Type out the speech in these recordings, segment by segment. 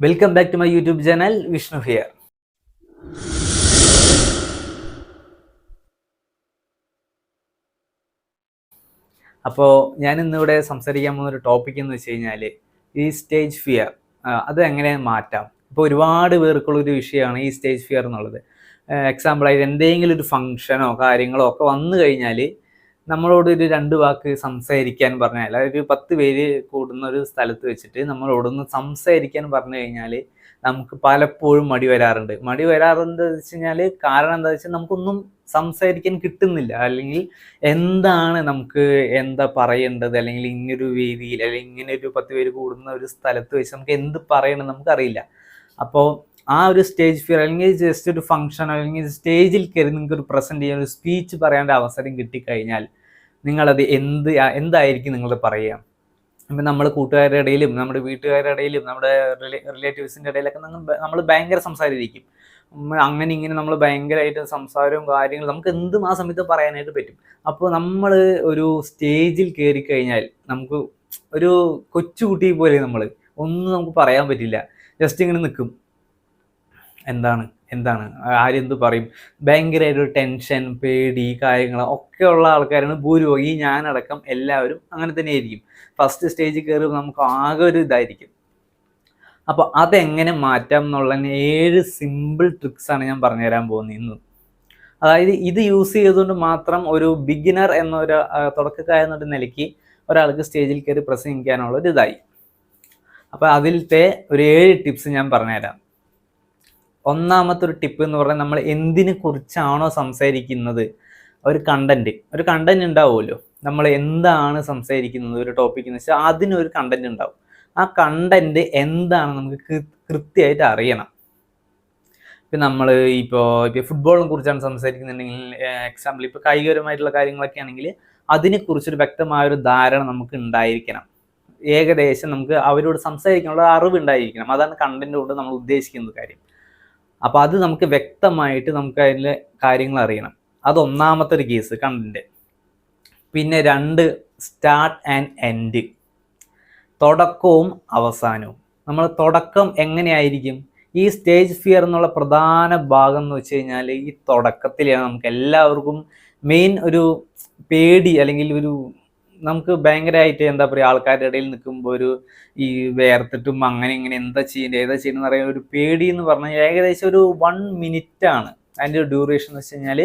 Welcome back to my YouTube channel Vishnu here അപ്പോൾ ഞാൻ ഇന്നിവിടെ സംസാരിക്കാൻ പോകുന്ന ഒരു ടോപ്പിക് എന്ന് വെച്ച് കഴിഞ്ഞാൽ ഈ സ്റ്റേജ് ഫിയർ അത് എങ്ങനെ മാറ്റാം? ഇപ്പോൾ ഒരുപാട് പേർക്കുള്ള ഒരു വിഷയമാണ് ഈ സ്റ്റേജ് ഫിയർ എന്നുള്ളത്. എക്സാമ്പിളായിട്ട് എന്തെങ്കിലും ഒരു ഫംഗ്ഷനോ കാര്യങ്ങളോ ഒക്കെ വന്നു കഴിഞ്ഞാൽ നമ്മളോട് ഒരു രണ്ട് വാക്ക് സംസാരിക്കാൻ പറഞ്ഞാൽ ഒരു പത്ത് പേര് കൂടുന്ന ഒരു സ്ഥലത്ത് വെച്ചിട്ട് നമ്മളോടൊന്ന് സംസാരിക്കാൻ പറഞ്ഞു കഴിഞ്ഞാൽ നമുക്ക് പലപ്പോഴും മടി വരാറുണ്ട്. മടി വരാറുണ്ട് വെച്ച് കഴിഞ്ഞാൽ കാരണം എന്താ വെച്ചാൽ നമുക്കൊന്നും സംസാരിക്കാൻ കിട്ടുന്നില്ല. അല്ലെങ്കിൽ എന്താണ് നമുക്ക് എന്താ പറയേണ്ടത്? അല്ലെങ്കിൽ ഇങ്ങനൊരു വേദിയിൽ അല്ലെങ്കിൽ ഇങ്ങനെ ഒരു പത്ത് പേര് കൂടുന്ന ഒരു സ്ഥലത്ത് വെച്ച് നമുക്ക് എന്ത് പറയണം നമുക്കറിയില്ല. അപ്പോൾ ആ ഒരു സ്റ്റേജ് ഫിയർ അല്ലെങ്കിൽ ജസ്റ്റ് ഒരു ഫംഗ്ഷൻ അല്ലെങ്കിൽ സ്റ്റേജിൽ കയറി നിങ്ങൾക്ക് ഒരു പ്രസന്റ് ചെയ്യാൻ ഒരു സ്പീച്ച് പറയേണ്ട അവസരം കിട്ടിക്കഴിഞ്ഞാൽ നിങ്ങളത് എന്ത് എന്തായിരിക്കും നിങ്ങൾ പറയുക? ഇപ്പം നമ്മൾ കൂട്ടുകാരുടെ ഇടയിലും നമ്മുടെ വീട്ടുകാരുടെ ഇടയിലും നമ്മുടെ റിലേറ്റീവ്സിന്റെ ഇടയിലൊക്കെ നമ്മൾ ഭയങ്കര സംസാരിക്കും അങ്ങനെ ഇങ്ങനെ നമ്മൾ ഭയങ്കരമായിട്ട് സംസാരവും കാര്യങ്ങളും നമുക്ക് എന്തും ആ സമയത്ത് പറയാനായിട്ട് പറ്റും. അപ്പോൾ നമ്മൾ ഒരു സ്റ്റേജിൽ കയറി കഴിഞ്ഞാൽ നമുക്ക് ഒരു കൊച്ചുകുട്ടി പോലെ നമ്മൾ ഒന്നും നമുക്ക് പറയാൻ പറ്റില്ല. ജസ്റ്റ് ഇങ്ങനെ നിൽക്കും എന്താണ് എന്താണ് ആരെന്ത് പറയും? ഭയങ്കരമായിട്ടൊരു ടെൻഷൻ പേടി കാര്യങ്ങൾ ഒക്കെ ഉള്ള ആൾക്കാരാണ് ഭൂരിഭാഗം ഈ ഞാനടക്കം എല്ലാവരും അങ്ങനെ തന്നെ ആയിരിക്കും. ഫസ്റ്റ് സ്റ്റേജിൽ കയറുമ്പോൾ നമുക്ക് ആകെ ഒരു ഇതായിരിക്കും. അപ്പോൾ അതെങ്ങനെ മാറ്റാം എന്നുള്ള ഏഴ് സിമ്പിൾ ട്രിക്സാണ് ഞാൻ പറഞ്ഞുതരാൻ പോകുന്നത് ഇന്ന്. അതായത് ഇത് യൂസ് ചെയ്തുകൊണ്ട് മാത്രം ഒരു ബിഗിനർ എന്നൊരു തുടക്കക്കാർ എന്നൊരു നിലയ്ക്ക് ഒരാൾക്ക് സ്റ്റേജിൽ കയറി പ്രസംഗിക്കാനുള്ള ഒരു ഇതായി. അപ്പോൾ അതിലത്തെ ഒരു ഏഴ് ടിപ്സ് ഞാൻ പറഞ്ഞുതരാം. ഒന്നാമത്തെ ഒരു ടിപ്പ് എന്ന് പറഞ്ഞാൽ നമ്മൾ എന്തിനെ കുറിച്ചാണോ സംസാരിക്കുന്നത്? ഒരു കണ്ടന്റ് ഒരു കണ്ടന്റ് ഉണ്ടാവുമല്ലോ. നമ്മൾ എന്താണ് സംസാരിക്കുന്നത്? ഒരു ടോപ്പിക് എന്ന് വെച്ചാൽ അതിനൊരു കണ്ടന്റ് ഉണ്ടാവും. ആ കണ്ടന്റ് എന്താണ് നമുക്ക് കൃത്യമായിട്ട് അറിയണം. ഇപ്പം നമ്മൾ ഇപ്പോൾ ഇപ്പോൾ ഫുട്ബോളിനെ കുറിച്ചാണ് സംസാരിക്കുന്നുണ്ടെങ്കിൽ എക്സാമ്പിൾ ഇപ്പോൾ കായികപരമായിട്ടുള്ള കാര്യങ്ങളൊക്കെ ആണെങ്കിൽ അതിനെക്കുറിച്ചൊരു വ്യക്തമായൊരു ധാരണ നമുക്ക് ഉണ്ടായിരിക്കണം. ഏകദേശം നമുക്ക് അവരോട് സംസാരിക്കാനുള്ള അറിവ് ഉണ്ടായിരിക്കണം അതാണ് കണ്ടന്റ് കൊണ്ട് നമ്മൾ ഉദ്ദേശിക്കുന്നത് കാര്യം. അപ്പോൾ അത് നമുക്ക് വ്യക്തമായിട്ട് നമുക്ക് അതിലെ കാര്യങ്ങൾ അറിയണം. അത് ഒന്നാമത്തെ ഒരു കേസ് കണ്ടന്റ് പിന്നെ രണ്ട് സ്റ്റാർട്ട് ആൻഡ് എൻഡ് തുടക്കവും അവസാനവും. നമ്മൾ തുടക്കം എങ്ങനെയായിരിക്കും? ഈ സ്റ്റേജ് ഫിയർ എന്നുള്ള പ്രധാന ഭാഗം എന്ന് വെച്ച് കഴിഞ്ഞാൽ ഈ തുടക്കത്തിലാണ് നമുക്ക് എല്ലാവർക്കും മെയിൻ ഒരു പേടി അല്ലെങ്കിൽ ഒരു നമുക്ക് ഭയങ്കരമായിട്ട് എന്താ പറയുക ആൾക്കാരുടെ ഇടയിൽ നിൽക്കുമ്പോൾ ഒരു ഈ വേർത്തിട്ടും അങ്ങനെ ഇങ്ങനെ എന്താ ചെയ്യേണ്ടത് ഏതാ ചെയ്യുന്നത് പറയുന്ന ഒരു പേടി എന്ന് പറഞ്ഞാൽ ഏകദേശം ഒരു വൺ മിനിറ്റ് ആണ് അതിന്റെ ഒരു ഡ്യൂറേഷൻ എന്ന് വെച്ച് കഴിഞ്ഞാൽ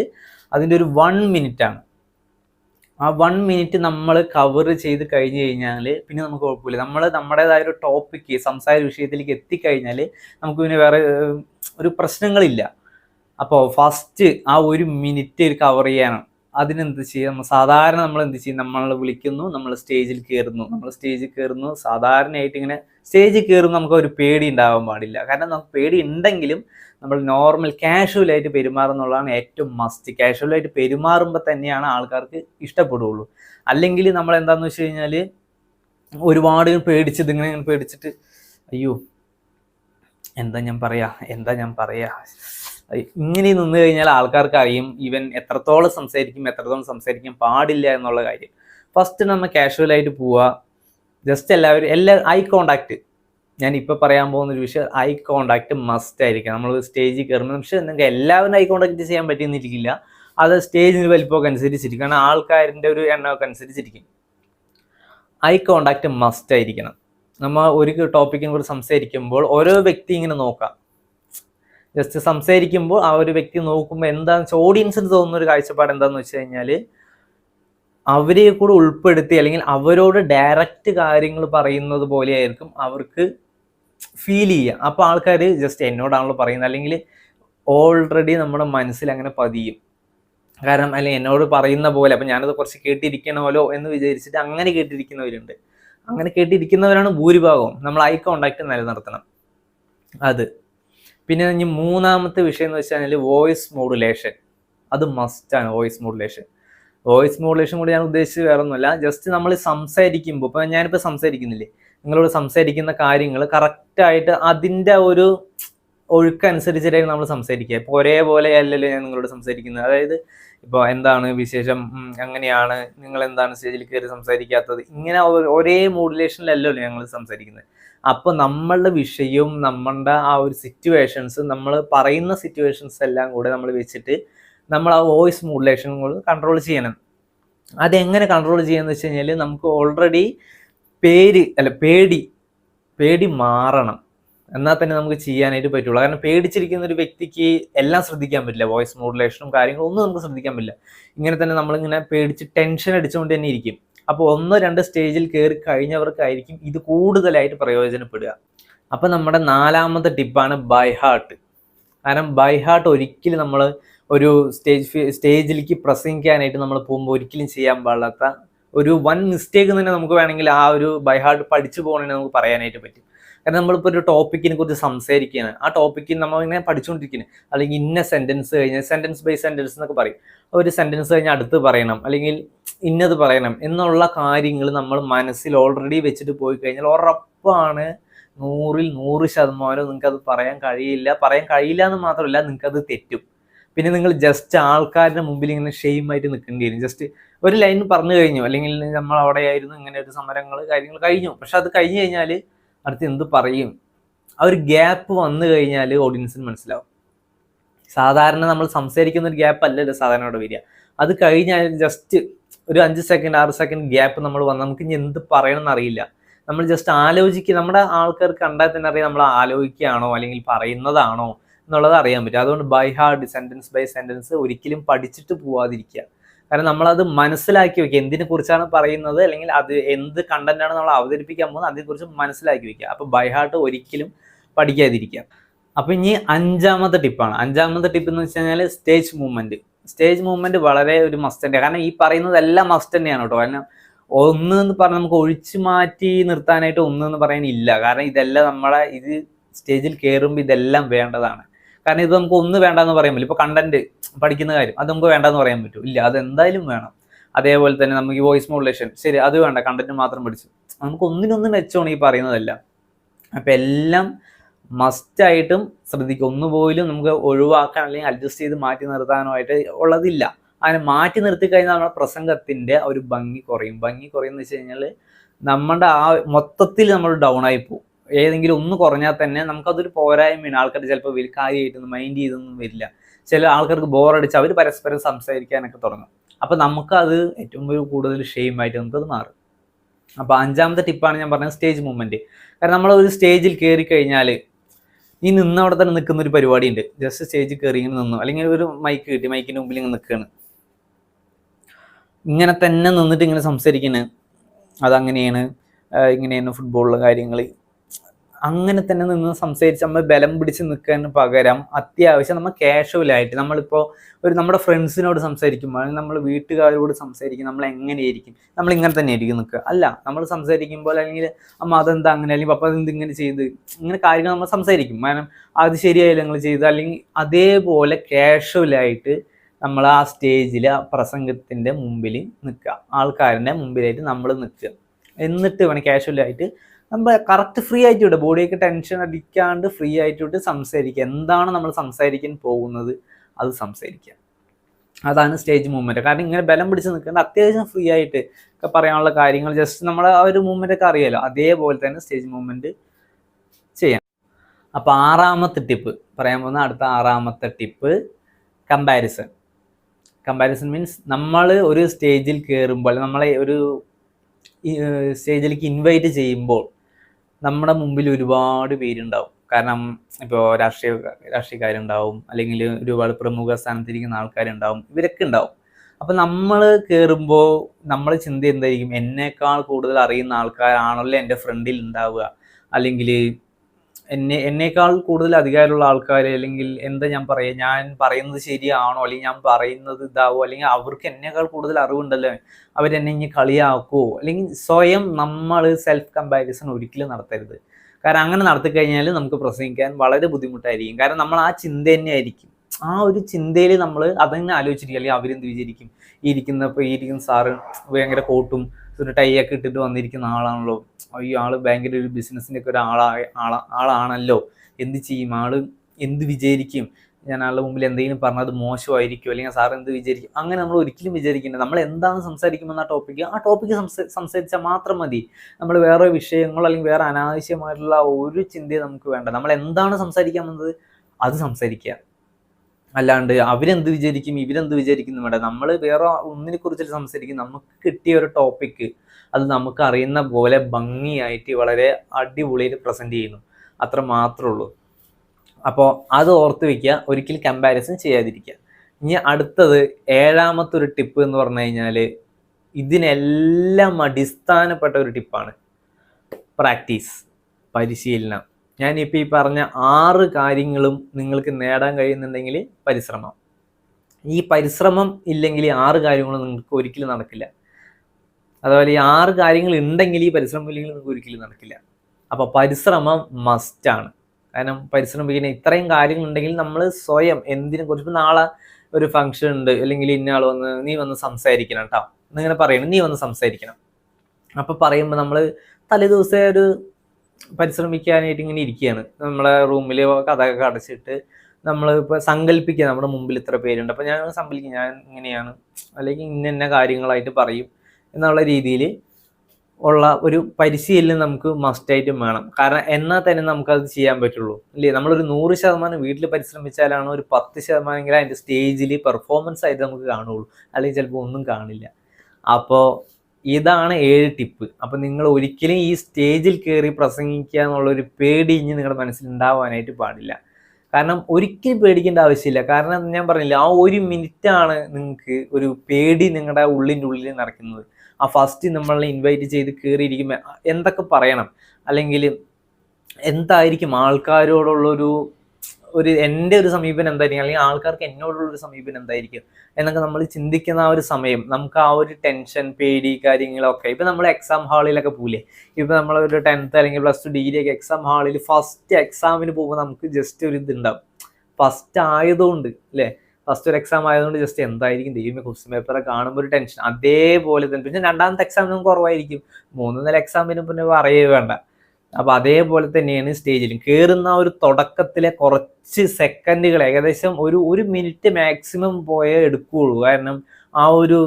അതിന്റെ ഒരു വൺ മിനിറ്റ് ആണ് ആ വൺ മിനിറ്റ് നമ്മൾ കവർ ചെയ്ത് കഴിഞ്ഞ് കഴിഞ്ഞാൽ പിന്നെ നമുക്ക് കുഴപ്പമില്ല. നമ്മൾ നമ്മുടേതായ ഒരു ടോപ്പിക്ക് സംസാര വിഷയത്തിലേക്ക് എത്തിക്കഴിഞ്ഞാൽ നമുക്ക് പിന്നെ വേറെ ഒരു പ്രശ്നങ്ങളില്ല. അപ്പോൾ ഫസ്റ്റ് ആ ഒരു മിനിറ്റ് കവർ ചെയ്യാനാണ്. അതിനെന്ത് ചെയ്യാം? സാധാരണ നമ്മൾ എന്ത് ചെയ്യും? നമ്മൾ വിളിക്കുന്നു നമ്മൾ സ്റ്റേജിൽ കയറുന്നു നമ്മൾ സ്റ്റേജിൽ കയറുന്നു സാധാരണയായിട്ട് ഇങ്ങനെ സ്റ്റേജിൽ കയറുന്നു നമുക്ക് ഒരു പേടി ഉണ്ടാവാൻ പാടില്ല. കാരണം നമുക്ക് പേടി ഉണ്ടെങ്കിലും നമ്മൾ നോർമൽ കാഷ്വലായിട്ട് പെരുമാറുന്നുള്ളതാണ് ഏറ്റവും മസ്റ്റ് കാഷ്വലായിട്ട് പെരുമാറുമ്പോൾ തന്നെയാണ് ആൾക്കാർക്ക് ഇഷ്ടപ്പെടുകയുള്ളൂ അല്ലെങ്കിൽ നമ്മൾ എന്താണെന്ന് വെച്ച് കഴിഞ്ഞാൽ ഒരുപാട് പേടിച്ചത് ഇങ്ങനെ പേടിച്ചിട്ട് അയ്യോ എന്താ ഞാൻ പറയാ? എന്താ ഞാൻ പറയാ? ഇങ്ങനെ നിന്ന് കഴിഞ്ഞാൽ ആൾക്കാർക്ക് അറിയും ഇവൻ എത്രത്തോളം സംസാരിക്കും എത്രത്തോളം സംസാരിക്കാൻ പാടില്ല എന്നുള്ള കാര്യം. ഫസ്റ്റ് നമ്മൾ കാഷ്വലായിട്ട് പോവുക ജസ്റ്റ് എല്ലാവരും എല്ലാ ഐ കോണ്ടാക്ട് ഞാൻ ഇപ്പോൾ പറയാൻ പോകുന്ന ഒരു വിഷയം ഐ കോണ്ടാക്ട് മസ്റ്റ് ആയിരിക്കും നമ്മൾ സ്റ്റേജിൽ കയറുമ്പോൾ പക്ഷേ നിങ്ങൾക്ക് എല്ലാവരും ഐ കോണ്ടാക്ട് ചെയ്യാൻ പറ്റിയെന്നിരിക്കില്ല അത് സ്റ്റേജിന് വലിപ്പമൊക്കെ അനുസരിച്ചിരിക്കും. കാരണം ആൾക്കാരിന്റെ ഒരു എണ്ണമൊക്കെ അനുസരിച്ചിരിക്കും. ഐ കോണ്ടാക്ട് മസ്റ്റ് ആയിരിക്കണം. നമ്മൾ ഒരു ടോപ്പിക്കിനെ കുറിച്ച് സംസാരിക്കുമ്പോൾ ഓരോ വ്യക്തി ഇങ്ങനെ നോക്കാം. ജസ്റ്റ് സംസാരിക്കുമ്പോൾ ആ ഒരു വ്യക്തി നോക്കുമ്പോൾ എന്താണെന്ന് വെച്ചാൽ ഓഡിയൻസിന് തോന്നുന്ന ഒരു കാഴ്ചപ്പാട് എന്താണെന്ന് വെച്ച് കഴിഞ്ഞാൽ അവരെ കൂടെ ഉൾപ്പെടുത്തി അല്ലെങ്കിൽ അവരോട് ഡയറക്റ്റ് കാര്യങ്ങൾ പറയുന്നത് പോലെയായിരിക്കും അവർക്ക് ഫീൽ ചെയ്യുക. അപ്പോൾ ആൾക്കാർ ജസ്റ്റ് എന്നോടാണല്ലോ പറയുന്നത്. അല്ലെങ്കിൽ ഓൾറെഡി നമ്മുടെ മനസ്സിൽ അങ്ങനെ പതിയും. കാരണം അല്ലെങ്കിൽ എന്നോട് പറയുന്ന പോലെ അപ്പം ഞാനത് കുറച്ച് കേട്ടിരിക്കണമല്ലോ എന്ന് വിചാരിച്ചിട്ട് അങ്ങനെ കേട്ടിരിക്കുന്നവരുണ്ട്. അങ്ങനെ കേട്ടിരിക്കുന്നവരാണ് ഭൂരിഭാഗവും. നമ്മൾ ഐ കോണ്ടാക്ട് നിലനിർത്തണം. അത്. പിന്നെ ഇനി മൂന്നാമത്തെ വിഷയം എന്ന് വെച്ചാൽ വോയിസ് മോഡുലേഷൻ അത് മസ്റ്റാണ് വോയിസ് മോഡുലേഷൻ വോയിസ് മോഡുലേഷൻ കൂടി ഞാൻ ഉദ്ദേശിച്ചത് വേറെ ഒന്നുമല്ല ജസ്റ്റ് നമ്മൾ സംസാരിക്കുമ്പോൾ ഇപ്പം ഞാനിപ്പോൾ സംസാരിക്കുന്നില്ലേ? നിങ്ങളോട് സംസാരിക്കുന്ന കാര്യങ്ങൾ കറക്റ്റായിട്ട് അതിന്റെ ഒരു ഒഴുക്കനുസരിച്ചിട്ടായിരിക്കും നമ്മൾ സംസാരിക്കുക. ഇപ്പോൾ ഒരേപോലെ അല്ലല്ലോ ഞാൻ നിങ്ങളോട് സംസാരിക്കുന്നത്. അതായത് ഇപ്പോൾ എന്താണ് വിശേഷം? അങ്ങനെയാണ് നിങ്ങൾ എന്താണ് സ്റ്റേജിൽ കയറി സംസാരിക്കാത്തത്? ഇങ്ങനെ ഒരേ മോഡുലേഷനിലല്ലോ ഞങ്ങൾ സംസാരിക്കുന്നത്. അപ്പോൾ നമ്മളുടെ വിഷയവും നമ്മളുടെ ആ ഒരു സിറ്റുവേഷൻസ് നമ്മൾ പറയുന്ന സിറ്റുവേഷൻസ് എല്ലാം കൂടെ നമ്മൾ വെച്ചിട്ട് നമ്മൾ ആ വോയിസ് മോഡുലേഷൻ കൺട്രോൾ ചെയ്യണം. അതെങ്ങനെ കൺട്രോൾ ചെയ്യാന്ന് വെച്ച് കഴിഞ്ഞാൽ നമുക്ക് ഓൾറെഡി പേര് അല്ല പേടി പേടി മാറണം. എന്നാൽ തന്നെ നമുക്ക് ചെയ്യാനായിട്ട് പറ്റുള്ളൂ. കാരണം പേടിച്ചിരിക്കുന്ന ഒരു വ്യക്തിക്ക് എല്ലാം ശ്രദ്ധിക്കാൻ പറ്റില്ല. വോയിസ് മോഡുലേഷനും കാര്യങ്ങളും ഒന്നും നമുക്ക് ശ്രദ്ധിക്കാൻ പറ്റില്ല. ഇങ്ങനെ തന്നെ നമ്മളിങ്ങനെ പേടിച്ച് ടെൻഷൻ അടിച്ചുകൊണ്ട് തന്നെ ഇരിക്കും. അപ്പോൾ ഒന്നോ രണ്ട് സ്റ്റേജിൽ കയറി കഴിഞ്ഞവർക്കായിരിക്കും ഇത് കൂടുതലായിട്ട് പ്രയോജനപ്പെടുക. അപ്പോൾ നമ്മുടെ നാലാമത്തെ ടിപ്പാണ് ബൈ ഹാർട്ട്. കാരണം ബൈ ഹാർട്ട് ഒരിക്കലും നമ്മൾ ഒരു സ്റ്റേജ് സ്റ്റേജിലേക്ക് പ്രസംഗിക്കാനായിട്ട് നമ്മൾ പോകുമ്പോൾ ഒരിക്കലും ചെയ്യാൻ പാടാത്ത ഒരു വൺ മിസ്റ്റേക്ക് തന്നെ നമുക്ക് വേണമെങ്കിൽ ആ ഒരു ബൈ ഹാർട്ട് പഠിച്ചു പോകണമെന്ന് നമുക്ക് പറയാനായിട്ട് പറ്റും. കാരണം നമ്മളിപ്പോൾ ഒരു ടോപ്പിക്കിനെ കുറിച്ച് സംസാരിക്കുകയാണ്. ആ ടോപ്പിക്കിൽ നമ്മൾ ഇങ്ങനെ പഠിച്ചുകൊണ്ടിരിക്കുന്നത് അല്ലെങ്കിൽ ഇന്ന സെന്റൻസ് കഴിഞ്ഞാൽ സെന്റൻസ് ബൈ സെന്റൻസ് എന്നൊക്കെ പറയും. ഒരു സെന്റൻസ് കഴിഞ്ഞാൽ അടുത്ത് പറയണം. അല്ലെങ്കിൽ ഇന്നത് പറയണം. എന്നുള്ള കാര്യങ്ങൾ നമ്മൾ മനസ്സിൽ ഓൾറെഡി വെച്ചിട്ട് പോയി കഴിഞ്ഞാൽ ഉറപ്പാണ് നൂറിൽ നൂറ് ശതമാനം നിങ്ങൾക്കത് പറയാൻ കഴിയില്ല. പറയാൻ കഴിയില്ല എന്ന് മാത്രമല്ല നിങ്ങൾക്കത് തെറ്റും. പിന്നെ നിങ്ങൾ ജസ്റ്റ് ആൾക്കാരുടെ മുമ്പിൽ ഇങ്ങനെ ഷെയിം ആയിട്ട് നിൽക്കേണ്ടി വരും. ജസ്റ്റ് ഒരു ലൈൻ പറഞ്ഞു കഴിഞ്ഞു. അല്ലെങ്കിൽ നമ്മൾ അവിടെ ആയിരുന്നു ഇങ്ങനെ ഒരു സമരങ്ങൾ കാര്യങ്ങൾ കഴിഞ്ഞു. പക്ഷെ അത് കഴിഞ്ഞു കഴിഞ്ഞാൽ അടുത്ത് എന്ത് പറയും? ആ ഒരു ഗ്യാപ്പ് വന്നു കഴിഞ്ഞാൽ ഓഡിയൻസിന് മനസ്സിലാവും. സാധാരണ നമ്മൾ സംസാരിക്കുന്ന ഒരു ഗ്യാപ്പ് അല്ലല്ലോ സാധാരണ അവിടെ വരിക. അത് കഴിഞ്ഞാൽ ജസ്റ്റ് ഒരു അഞ്ച് സെക്കൻഡ് ആറ് സെക്കൻഡ് ഗ്യാപ്പ് നമ്മൾ വന്ന്. നമുക്ക് ഇനി എന്ത് പറയണം എന്നറിയില്ല. നമ്മൾ ജസ്റ്റ് ആലോചിക്കുക നമ്മുടെ ആൾക്കാർ കണ്ടാൽ തന്നെ അറിയാം നമ്മൾ ആലോചിക്കുകയാണോ അല്ലെങ്കിൽ പറയുന്നതാണോ എന്നുള്ളത് അറിയാൻ പറ്റും. അതുകൊണ്ട് by heart sentence by sentence ഒരിക്കലും പഠിച്ചിട്ട് പോവാതിരിക്കുക. കാരണം നമ്മളത് മനസ്സിലാക്കി വെക്കുക. എന്തിനെ കുറിച്ചാണ് പറയുന്നത്? അല്ലെങ്കിൽ അത് എന്ത് കണ്ടന്റാണ് നമ്മൾ അവതരിപ്പിക്കാൻ പോകുന്നത്? അതിനെക്കുറിച്ച് മനസ്സിലാക്കി വെക്കുക. അപ്പൊ ബൈഹാർട്ട് ഒരിക്കലും പഠിക്കാതിരിക്കുക. അപ്പൊ ഇനി അഞ്ചാമത്തെ ടിപ്പാണ് അഞ്ചാമത്തെ ടിപ്പ് എന്ന് വെച്ച് കഴിഞ്ഞാൽ സ്റ്റേജ് മൂവ്മെന്റ് സ്റ്റേജ് മൂവ്മെന്റ് വളരെ ഒരു മസ്റ്റ് തന്നെയാണ് കാരണം ഈ പറയുന്നതെല്ലാം മസ്റ്റ് തന്നെയാണ് കേട്ടോ. കാരണം ഒന്ന് എന്ന് പറഞ്ഞാൽ നമുക്ക് ഒഴിച്ചു മാറ്റി നിർത്താനായിട്ട് ഒന്ന് എന്ന് പറയാൻ ഇല്ല. കാരണം ഇതെല്ലാം നമ്മളെ ഇത് സ്റ്റേജിൽ കയറുമ്പോൾ ഇതെല്ലാം വേണ്ടതാണ്. കാരണം ഇത് നമുക്ക് ഒന്ന് വേണ്ടെന്ന് പറയാൻ പറ്റില്ല. ഇപ്പൊ കണ്ടന്റ് പഠിക്കുന്ന കാര്യം. അത് നമുക്ക് വേണ്ടെന്ന് പറയാൻ പറ്റും. ഇല്ല അത് എന്തായാലും വേണം. അതേപോലെ തന്നെ നമുക്ക് ഈ വോയിസ് മോഡുലേഷൻ ശരി അത് വേണ്ട. കണ്ടന്റ് മാത്രം പഠിച്ചു. നമുക്ക് ഒന്നിനൊന്ന് മെച്ചമാണ് ഈ പറയുന്നതല്ല. അപ്പൊ എല്ലാം മസ്റ്റായിട്ടും ശ്രദ്ധിക്കുക. ഒന്നുപോലും നമുക്ക് ഒഴിവാക്കാൻ അല്ലെങ്കിൽ അഡ്ജസ്റ്റ് ചെയ്ത് മാറ്റി നിർത്താനോ ആയിട്ട് ഉള്ളതില്ല. അങ്ങനെ മാറ്റി നിർത്തി കഴിഞ്ഞാൽ നമ്മുടെ പ്രസംഗത്തിന്റെ ഒരു ഭംഗി കുറയും. ഭംഗി കുറയുന്ന വെച്ച് കഴിഞ്ഞാൽ നമ്മുടെ ആ മൊത്തത്തിൽ നമ്മൾ ഡൗൺ ആയി പോകും ഏതെങ്കിലും ഒന്ന് കുറഞ്ഞാൽ തന്നെ നമുക്കതൊരു പോരായ്മയാണ്. ആൾക്കാർ ചിലപ്പോൾ കാര്യമായിട്ടൊന്നും മൈൻഡ് ചെയ്തൊന്നും വരില്ല. ചില ആൾക്കാർക്ക് ബോറടിച്ച് അവർ പരസ്പരം സംസാരിക്കാനൊക്കെ തുടങ്ങും. നമുക്ക് അത് ഏറ്റവും ഒരു കൂടുതൽ ഷെയിം ആയിട്ട് നമുക്കത് മാറും. അപ്പോൾ അഞ്ചാമത്തെ ടിപ്പാണ് ഞാൻ പറഞ്ഞത് സ്റ്റേജ് മൂവ്മെന്റ് കാരണം നമ്മൾ ഒരു സ്റ്റേജിൽ കയറി കഴിഞ്ഞാൽ ഈ നിന്ന് അവിടെ തന്നെ നിൽക്കുന്ന ഒരു പരിപാടി ഉണ്ട് ജസ്റ്റ് സ്റ്റേജിൽ കയറി ഇങ്ങനെ നിന്നു. അല്ലെങ്കിൽ ഒരു മൈക്ക് കിട്ടി മൈക്കിന്റെ മുമ്പിൽ ഇങ്ങനെ നിൽക്കുകയാണ് ഇങ്ങനെ തന്നെ നിന്നിട്ട് ഇങ്ങനെ സംസാരിക്കുന്നത് അതങ്ങനെയാണ് ഇങ്ങനെയാണ് ഫുട്ബോളിലെ കാര്യങ്ങൾ അങ്ങനെ തന്നെ നിന്ന് സംസാരിച്ച് നമ്മൾ ബലം പിടിച്ച് നിൽക്കുന്നതിന് പകരം അത്യാവശ്യം നമ്മൾ കാഷ്വലായിട്ട് നമ്മളിപ്പോൾ ഒരു നമ്മുടെ ഫ്രണ്ട്സിനോട് സംസാരിക്കുമ്പോൾ അല്ലെങ്കിൽ നമ്മൾ വീട്ടുകാരോട് സംസാരിക്കും നമ്മൾ എങ്ങനെയായിരിക്കും? നമ്മൾ ഇങ്ങനെ തന്നെ ആയിരിക്കും നിൽക്കുക. അല്ല നമ്മൾ സംസാരിക്കുമ്പോൾ അല്ലെങ്കിൽ അമ്മ അതെന്താ അങ്ങനെ അല്ലെങ്കിൽ പപ്പ എന്ത് ഇങ്ങനെ ചെയ്ത് ഇങ്ങനെ കാര്യങ്ങൾ നമ്മൾ സംസാരിക്കും. കാരണം അത് ശരിയായില്ല നിങ്ങൾ ചെയ്ത് അല്ലെങ്കിൽ അതേപോലെ കാഷ്വലായിട്ട് നമ്മൾ ആ സ്റ്റേജിൽ ആ പ്രസംഗത്തിന്റെ മുമ്പിൽ നിൽക്കുക. ആൾക്കാരുടെ മുമ്പിലായിട്ട് നമ്മൾ നിൽക്കുക. എന്നിട്ട് വേണം കാഷ്വലായിട്ട് നമ്മൾ കറക്റ്റ് ഫ്രീ ആയിട്ട് വിടുക ബോഡിയൊക്കെ ടെൻഷൻ അടിക്കാണ്ട് ഫ്രീ ആയിട്ട് വിട്ട് സംസാരിക്കുക. എന്താണ് നമ്മൾ സംസാരിക്കാൻ പോകുന്നത്? അത് സംസാരിക്കുക. അതാണ് സ്റ്റേജ് മൂവ്മെന്റ് കാരണം ഇങ്ങനെ ബലം പിടിച്ച് നിൽക്കേണ്ട അത്യാവശ്യം ഫ്രീ ആയിട്ട് ഒക്കെ പറയാനുള്ള കാര്യങ്ങൾ. ജസ്റ്റ് നമ്മൾ ആ ഒരു മൂവ്മെന്റ് ഒക്കെ അറിയാലോ. അതേപോലെ തന്നെ സ്റ്റേജ് മൂവ്മെന്റ് ചെയ്യാം. അപ്പോൾ ആറാമത്തെ ടിപ്പ് പറയാൻ പോകുന്ന അടുത്ത ആറാമത്തെ ടിപ്പ് കമ്പാരിസൺ കമ്പാരിസൺ മീൻസ് നമ്മൾ ഒരു സ്റ്റേജിൽ കയറുമ്പോൾ നമ്മളെ ഒരു സ്റ്റേജിലേക്ക് ഇൻവൈറ്റ് ചെയ്യുമ്പോൾ നമ്മുടെ മുമ്പിൽ ഒരുപാട് പേരുണ്ടാവും. കാരണം ഇപ്പോൾ രാഷ്ട്രീയ രാഷ്ട്രീയക്കാരുണ്ടാവും അല്ലെങ്കിൽ ഒരുപാട് പ്രമുഖ സ്ഥാനത്തിരിക്കുന്ന ആൾക്കാരുണ്ടാവും ഇവരൊക്കെ ഉണ്ടാവും. അപ്പം നമ്മൾ കയറുമ്പോൾ നമ്മൾ ചിന്ത എന്തായിരിക്കും? എന്നേക്കാൾ കൂടുതൽ അറിയുന്ന ആൾക്കാരാണല്ലോ എന്റെ ഫ്രണ്ടിൽ ഉണ്ടാവുക? അല്ലെങ്കിൽ എന്നെ എന്നേക്കാൾ കൂടുതൽ അധികാരമുള്ള ആൾക്കാർ അല്ലെങ്കിൽ എന്താ ഞാൻ പറയുക ഞാൻ പറയുന്നത് ശരിയാണോ? അല്ലെങ്കിൽ ഞാൻ പറയുന്നത് ഇതാവോ? അല്ലെങ്കിൽ അവർക്ക് എന്നേക്കാൾ കൂടുതൽ അറിവുണ്ടല്ലോ. അവരെന്നെ ഇനി കളിയാക്കുമോ അല്ലെങ്കിൽ സ്വയം നമ്മൾ സെൽഫ് കമ്പാരിസൺ ഒരിക്കലും നടത്തരുത്. കാരണം അങ്ങനെ നടത്തിക്കഴിഞ്ഞാൽ നമുക്ക് പ്രസംഗിക്കാൻ വളരെ ബുദ്ധിമുട്ടായിരിക്കും. കാരണം നമ്മൾ ആ ചിന്ത തന്നെ ആയിരിക്കും ആ ഒരു ചിന്തയിൽ നമ്മൾ അതന്നെ ആലോചിച്ചിരിക്കും. അല്ലെങ്കിൽ അവരെന്ത് വിചാരിക്കും? ഈ ഇരിക്കുന്ന ഇപ്പോൾ ഇരിക്കുന്ന സാറ് ഭയങ്കര കോട്ടും ഒരു ടൈ ഒക്കെ ഇട്ടിട്ട് വന്നിരിക്കുന്ന ആളാണല്ലോ. ഈ ആൾ ഭയങ്കര ഒരു ബിസിനസ്സിന്റെ ഒക്കെ ആളാ ആളാണല്ലോ. എന്ത് ചെയ്യും? ആൾ എന്ത് വിചാരിക്കും? ഞാൻ ആളുടെ മുമ്പിൽ എന്തെങ്കിലും പറഞ്ഞാൽ അത് മോശമായിരിക്കും അല്ലെങ്കിൽ സാർ എന്ത് വിചാരിക്കും? അങ്ങനെ നമ്മൾ ഒരിക്കലും വിചാരിക്കേണ്ടത് നമ്മൾ എന്താണ് സംസാരിക്കുമെന്ന ടോപ്പിക്ക് ആ ടോപ്പിക്ക് സംസാരിച്ചാൽ മാത്രം മതി. നമ്മൾ വേറെ വിഷയങ്ങൾ അല്ലെങ്കിൽ വേറെ അനാവശ്യമായിട്ടുള്ള ഒരു ചിന്തയും നമുക്ക് വേണ്ട. നമ്മൾ എന്താണ് സംസാരിക്കാൻ വന്നത്? അത് സംസാരിക്കുക. അല്ലാണ്ട് അവരെന്ത് വിചാരിക്കും ഇവരെന്ത് വിചാരിക്കും വേണ്ട നമ്മൾ വേറെ ഒന്നിനെ കുറിച്ചിട്ട് സംസാരിക്കും. നമുക്ക് കിട്ടിയ ഒരു ടോപ്പിക്ക് അത് നമുക്ക് അറിയുന്ന പോലെ ഭംഗിയായിട്ട് വളരെ അടിപൊളിയിൽ പ്രസന്റ് ചെയ്യുന്നു. അത്ര മാത്രമേ ഉള്ളൂ. അപ്പോൾ അത് ഓർത്ത് വെക്കുക. ഒരിക്കലും കമ്പാരിസൺ ചെയ്യാതിരിക്കുക. ഇനി അടുത്തത് ഏഴാമത്തെ ഒരു ടിപ്പ് എന്ന് പറഞ്ഞു കഴിഞ്ഞാൽ ഇതിനെല്ലാം അടിസ്ഥാനപ്പെട്ട ഒരു ടിപ്പാണ് പ്രാക്ടീസ് പരിശീലനം. ഞാനിപ്പോൾ ഈ പറഞ്ഞ ആറ് കാര്യങ്ങളും നിങ്ങൾക്ക് നേടാൻ കഴിയുന്നുണ്ടെങ്കിൽ പരിശ്രമം. ഈ പരിശ്രമം ഇല്ലെങ്കിൽ ആറ് കാര്യങ്ങളും നിങ്ങൾക്ക് ഒരിക്കലും നടക്കില്ല. അതുപോലെ ഈ ആറ് കാര്യങ്ങൾ ഉണ്ടെങ്കിൽ ഈ പരിശ്രമം ഇല്ലെങ്കിൽ നിങ്ങൾക്ക് ഒരിക്കലും നടക്കില്ല. അപ്പോൾ പരിശ്രമം മസ്റ്റാണ് കാരണം പരിശ്രമിക്കുന്ന ഇത്രയും കാര്യങ്ങൾ ഉണ്ടെങ്കിൽ നമ്മൾ സ്വയം എന്തിനെ കുറിച്ച് നാളെ ഒരു ഫംഗ്ഷൻ ഉണ്ട് അല്ലെങ്കിൽ ഇന്നയാൾ വന്ന് നീ വന്ന് സംസാരിക്കണം കേട്ടോ എന്നിങ്ങനെ പറയണം നീ വന്ന് സംസാരിക്കണം. അപ്പോൾ പറയുമ്പോൾ നമ്മൾ തലേ ദിവസം ഒരു പരിശ്രമിക്കാനായിട്ട് ഇങ്ങനെ ഇരിക്കുകയാണ് നമ്മളെ റൂമിൽ കഥയൊക്കെ അടച്ചിട്ട് നമ്മൾ ഇപ്പോൾ സങ്കല്പിക്കുക നമ്മുടെ മുമ്പിൽ ഇത്ര പേരുണ്ട്. അപ്പോൾ ഞാൻ സങ്കല്പിക്കും ഞാൻ ഇങ്ങനെയാണ്. അല്ലെങ്കിൽ ഇന്ന ഇന്ന കാര്യങ്ങളായിട്ട് പറയും എന്നുള്ള രീതിയിൽ ഉള്ള ഒരു പരിശീലനം നമുക്ക് മസ്റ്റായിട്ടും വേണം. കാരണം എന്നാൽ തന്നെ നമുക്കത് ചെയ്യാൻ പറ്റുള്ളൂ. അല്ലേ നമ്മളൊരു നൂറ് ശതമാനം വീട്ടിൽ പരിശ്രമിച്ചാലാണ് ഒരു പത്ത് ശതമാനമെങ്കിലും അതിന്റെ സ്റ്റേജിൽ പെർഫോമൻസ് ആയിട്ട് നമുക്ക് കാണുള്ളൂ. അല്ലെങ്കിൽ ചിലപ്പോൾ ഒന്നും കാണില്ല. അപ്പോൾ ഇതാണ് ഏഴ് ടിപ്പ് അപ്പം നിങ്ങൾ ഒരിക്കലും ഈ സ്റ്റേജിൽ കയറി പ്രസംഗിക്കുക എന്നുള്ളൊരു പേടി ഇനി നിങ്ങളുടെ മനസ്സിൽ ഉണ്ടാവാനായിട്ട് പാടില്ല. കാരണം ഒരിക്കലും പേടിക്കേണ്ട ആവശ്യമില്ല. കാരണം ഞാൻ പറഞ്ഞില്ല ആ ഒരു മിനിറ്റാണ് നിങ്ങൾക്ക് ഒരു പേടി നിങ്ങളുടെ ഉള്ളിന്റെ ഉള്ളിൽ നടക്കുന്നത്. ആ ഫസ്റ്റ് നമ്മളെ ഇൻവൈറ്റ് ചെയ്ത് കയറിയിരിക്കുമ്പോൾ എന്തൊക്കെ പറയണം? അല്ലെങ്കിൽ എന്തായിരിക്കും ആൾക്കാരോടുള്ളൊരു ഒരു എന്റെ ഒരു സമീപനം എന്തായിരിക്കും? അല്ലെങ്കിൽ ആൾക്കാർക്ക് എന്നോടുള്ള ഒരു സമീപനം എന്തായിരിക്കും? എന്നൊക്കെ നമ്മൾ ചിന്തിക്കുന്ന ആ ഒരു സമയം നമുക്ക് ആ ഒരു ടെൻഷൻ പേടി കാര്യങ്ങളൊക്കെ. ഇപ്പം നമ്മൾ എക്സാം ഹാളിലൊക്കെ പോലേ ഇപ്പം നമ്മൾ ഒരു ടെൻത്ത് അല്ലെങ്കിൽ പ്ലസ് ടു ഡിഗ്രി ഒക്കെ എക്സാം ഹാളിൽ ഫസ്റ്റ് എക്സാമിന് പോകുമ്പോൾ നമുക്ക് ജസ്റ്റ് ഒരു ഇതുണ്ടാവും. ഫസ്റ്റ് ആയതുകൊണ്ട് അല്ലേ? ഫസ്റ്റ് ഒരു എക്സാം ആയതുകൊണ്ട് ജസ്റ്റ് എന്തായിരിക്കും? ദൈവമേ ക്വസ്റ്റ്യൻ പേപ്പറെ കാണുമ്പോൾ ഒരു ടെൻഷൻ അതേപോലെ തന്നെ. പിന്നെ രണ്ടാമത്തെ എക്സാമിനും കുറവായിരിക്കും. മൂന്ന് നില എക്സാമിനും പിന്നെ പറയേ വേണ്ട. അപ്പൊ അതേപോലെ തന്നെയാണ് സ്റ്റേജിലും. കയറുന്ന ഒരു തുടക്കത്തിലെ കുറച്ച് സെക്കൻഡുകൾ ഏകദേശം ഒരു ഒരു മിനിറ്റ് മാക്സിമം പോയേ എടുക്കുകയുള്ളൂ. കാരണം ആ ഒരു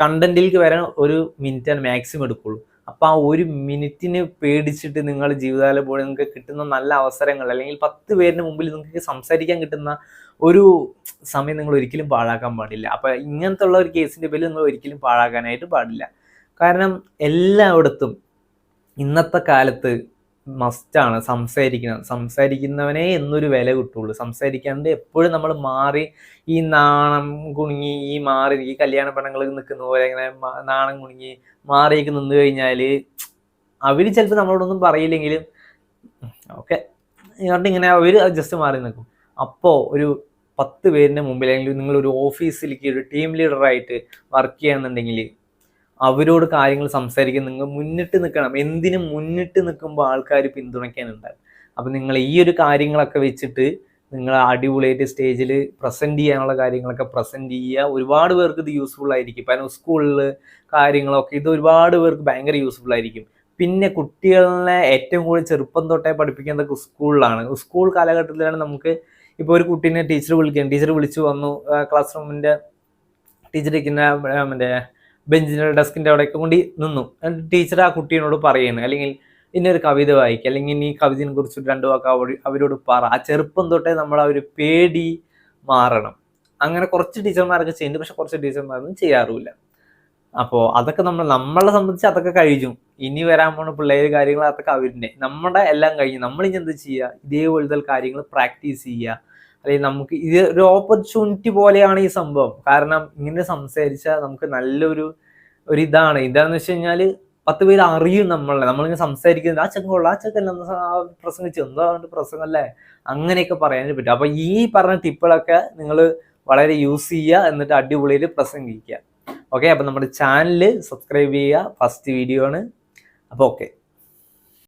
കണ്ടന്റിലേക്ക് വരാൻ ഒരു മിനിറ്റാണ് മാക്സിമം എടുക്കുള്ളൂ അപ്പൊ ആ ഒരു മിനിറ്റിന് പേടിച്ചിട്ട് നിങ്ങൾ ജീവിതകാലം പോലെ നിങ്ങൾക്ക് കിട്ടുന്ന നല്ല അവസരങ്ങൾ അല്ലെങ്കിൽ പത്ത് പേരിന് മുമ്പിൽ നിങ്ങൾക്ക് സംസാരിക്കാൻ കിട്ടുന്ന ഒരു സമയം നിങ്ങൾ ഒരിക്കലും പാഴാക്കാൻ പാടില്ല. അപ്പൊ ഇങ്ങനത്തെ ഉള്ള ഒരു കേസിന്റെ പേരിൽ നിങ്ങൾ ഒരിക്കലും പാഴാക്കാനായിട്ട് പാടില്ല. കാരണം എല്ലായിടത്തും ഇന്നത്തെ കാലത്ത് മസ്റ്റാണ് സംസാരിക്കുന്നത് സംസാരിക്കുന്നവനെ എന്നൊരു വില കിട്ടുള്ളൂ. സംസാരിക്കാണ്ട് എപ്പോഴും നമ്മൾ മാറി ഈ നാണം കുണുങ്ങി ഈ മാറി ഈ കല്യാണ പെണ്ണുങ്ങൾ നിൽക്കുന്ന പോലെ ഇങ്ങനെ നാണം കുണുങ്ങി മാറിയൊക്കെ നിന്ന് കഴിഞ്ഞാൽ അവർ ചിലപ്പോൾ നമ്മളോടൊന്നും പറയില്ലെങ്കിലും ഓക്കെ. എന്നിട്ട് ഇങ്ങനെ അവർ ജസ്റ്റ് മാറി നിൽക്കും അപ്പോൾ ഒരു പത്ത് പേരിന്റെ മുമ്പിൽ അല്ലെങ്കിൽ നിങ്ങൾ ഒരു ഓഫീസിലേക്ക് ഒരു ടീം ലീഡറായിട്ട് വർക്ക് ചെയ്യുന്നുണ്ടെങ്കിൽ അവരോട് കാര്യങ്ങൾ സംസാരിക്കാൻ നിങ്ങൾ മുന്നിട്ട് നിൽക്കണം. എന്തിനും മുന്നിട്ട് നിൽക്കുമ്പോൾ ആൾക്കാർ പിന്തുണയ്ക്കാനുണ്ടാകും? അപ്പം നിങ്ങൾ ഈ ഒരു കാര്യങ്ങളൊക്കെ വെച്ചിട്ട് നിങ്ങൾ അടിപൊളിയായിട്ട് സ്റ്റേജിൽ പ്രസന്റ് ചെയ്യാനുള്ള കാര്യങ്ങളൊക്കെ പ്രസന്റ് ചെയ്യുക. ഒരുപാട് പേർക്ക് ഇത് യൂസ്ഫുൾ ആയിരിക്കും. കാരണം സ്കൂളിൽ കാര്യങ്ങളൊക്കെ ഇത് ഒരുപാട് പേർക്ക് ഭയങ്കര യൂസ്ഫുൾ ആയിരിക്കും. പിന്നെ കുട്ടികളെ ഏറ്റവും കൂടുതൽ ചെറുപ്പം തൊട്ടേ പഠിപ്പിക്കുന്നത് സ്കൂളിലാണ് സ്കൂൾ കാലഘട്ടത്തിലാണ് നമുക്ക് ഇപ്പോൾ ഒരു കുട്ടീനെ ടീച്ചർ വിളിക്കുകയും ടീച്ചർ വിളിച്ചു വന്നു. ക്ലാസ് റൂമിന്റെ ടീച്ചർ ഇരിക്കുന്ന മറ്റേ ബെഞ്ചിന്റെ ഡെസ്കിന്റെ അവിടെയൊക്കെ കൊണ്ട് നിന്നു. ടീച്ചർ ആ കുട്ടീനോട് പറയുന്നു. അല്ലെങ്കിൽ ഇന്നൊരു കവിത വായിക്കുക അല്ലെങ്കിൽ ഇനി കവിതയെ കുറിച്ച് രണ്ടു വാക്ക് അവരോട് പറ. ആ ചെറുപ്പം തൊട്ടേ നമ്മൾ ആ ഒരു പേടി മാറണം. അങ്ങനെ കുറച്ച് ടീച്ചർമാരൊക്കെ ചെയ്യുന്നുണ്ട്. പക്ഷെ കുറച്ച് ടീച്ചർമാരൊന്നും ചെയ്യാറുമില്ല. അപ്പോൾ അതൊക്കെ നമ്മൾ നമ്മളെ സംബന്ധിച്ച് അതൊക്കെ കഴിഞ്ഞു. ഇനി വരാൻ പോകുന്ന പിള്ളേർ കാര്യങ്ങൾ അതൊക്കെ അവരുടെ നമ്മുടെ എല്ലാം കഴിഞ്ഞു. നമ്മളിനി എന്ത് ചെയ്യുക? ഇതേപോലത്തെ കാര്യങ്ങൾ പ്രാക്ടീസ് ചെയ്യുക. അല്ലെങ്കിൽ നമുക്ക് ഇത് ഒരു ഓപ്പർച്യൂണിറ്റി പോലെയാണ് ഈ സംഭവം. കാരണം ഇങ്ങനെ സംസാരിച്ചാൽ നമുക്ക് നല്ലൊരു ഒരു ഇതാണ്. ഇതാന്ന് വെച്ച് കഴിഞ്ഞാൽ പത്ത് പേര് അറിയും നമ്മളെ. നമ്മളിങ്ങനെ സംസാരിക്കുന്നത് ആ ചെക്കുള്ള ആ ചെക്കല്ല പ്രസംഗിച്ചു എന്താ പ്രസംഗമല്ലേ? അങ്ങനെയൊക്കെ പറയാനും പറ്റും. അപ്പൊ ഈ പറഞ്ഞ ടിപ്പുകളൊക്കെ നിങ്ങൾ വളരെ യൂസ് ചെയ്യുക എന്നിട്ട് അടിപൊളിയിൽ പ്രസംഗിക്കുക. ഓക്കെ അപ്പൊ നമ്മുടെ ചാനൽ സബ്സ്ക്രൈബ് ചെയ്യുക. ഫസ്റ്റ് വീഡിയോ ആണ്. അപ്പോൾ ഓക്കെ